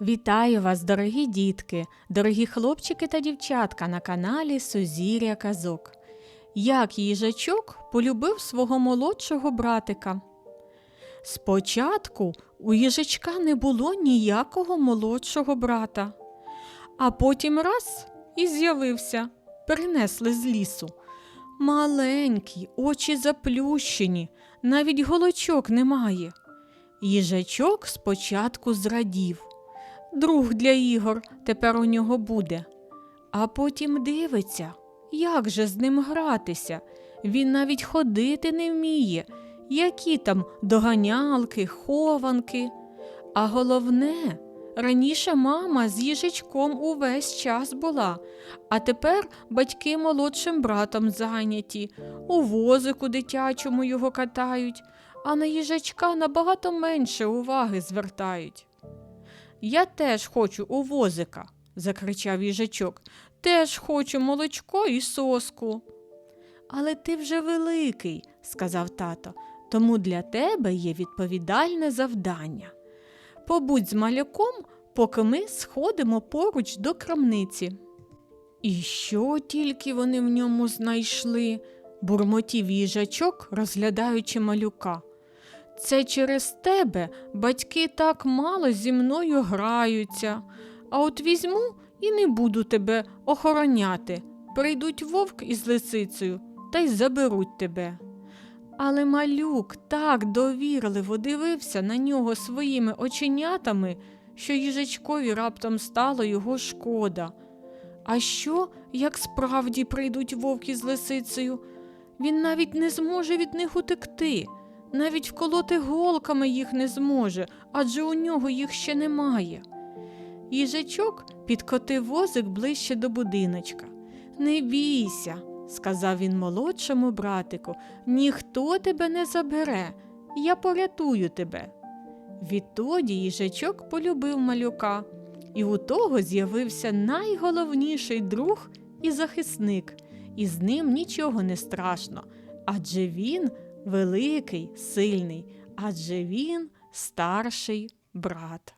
Вітаю вас, дорогі дітки, дорогі хлопчики та дівчатка на каналі Сузір'я Казок. Як їжачок полюбив свого молодшого братика. Спочатку у їжачка не було ніякого молодшого брата, а потім раз і з'явився, перенесли з лісу. Маленький, очі заплющені, навіть голочок немає. Їжачок спочатку зрадів. Друг для ігор тепер у нього буде. А потім дивиться, як же з ним гратися. Він навіть ходити не вміє, які там доганялки, хованки. А головне, раніше мама з їжачком увесь час була, а тепер батьки молодшим братом зайняті, у возику дитячому його катають, а на їжачка набагато менше уваги звертають. Я теж хочу у возика, закричав їжачок. Теж хочу молочко і соску. Але ти вже великий, сказав тато, тому для тебе є відповідальне завдання. Побудь з малюком, поки ми сходимо поруч до крамниці. І що тільки вони в ньому знайшли? бурмотів їжачок, розглядаючи малюка. Це через тебе батьки так мало зі мною граються, а от візьму і не буду тебе охороняти. Прийдуть вовк із лисицею та й заберуть тебе. Але малюк так довірливо дивився на нього своїми оченятами, що їжачкові раптом стало його шкода. А що, як справді прийдуть вовк із лисицею? Він навіть не зможе від них утекти. Навіть вколоти голками їх не зможе, адже у нього їх ще немає. Їжачок підкотив возик ближче до будиночка. Не бійся, сказав він молодшому братику, ніхто тебе не забере, я порятую тебе. Відтоді їжачок полюбив малюка, і у того з'явився найголовніший друг і захисник, і з ним нічого не страшно, адже він великий, сильний, адже він старший брат.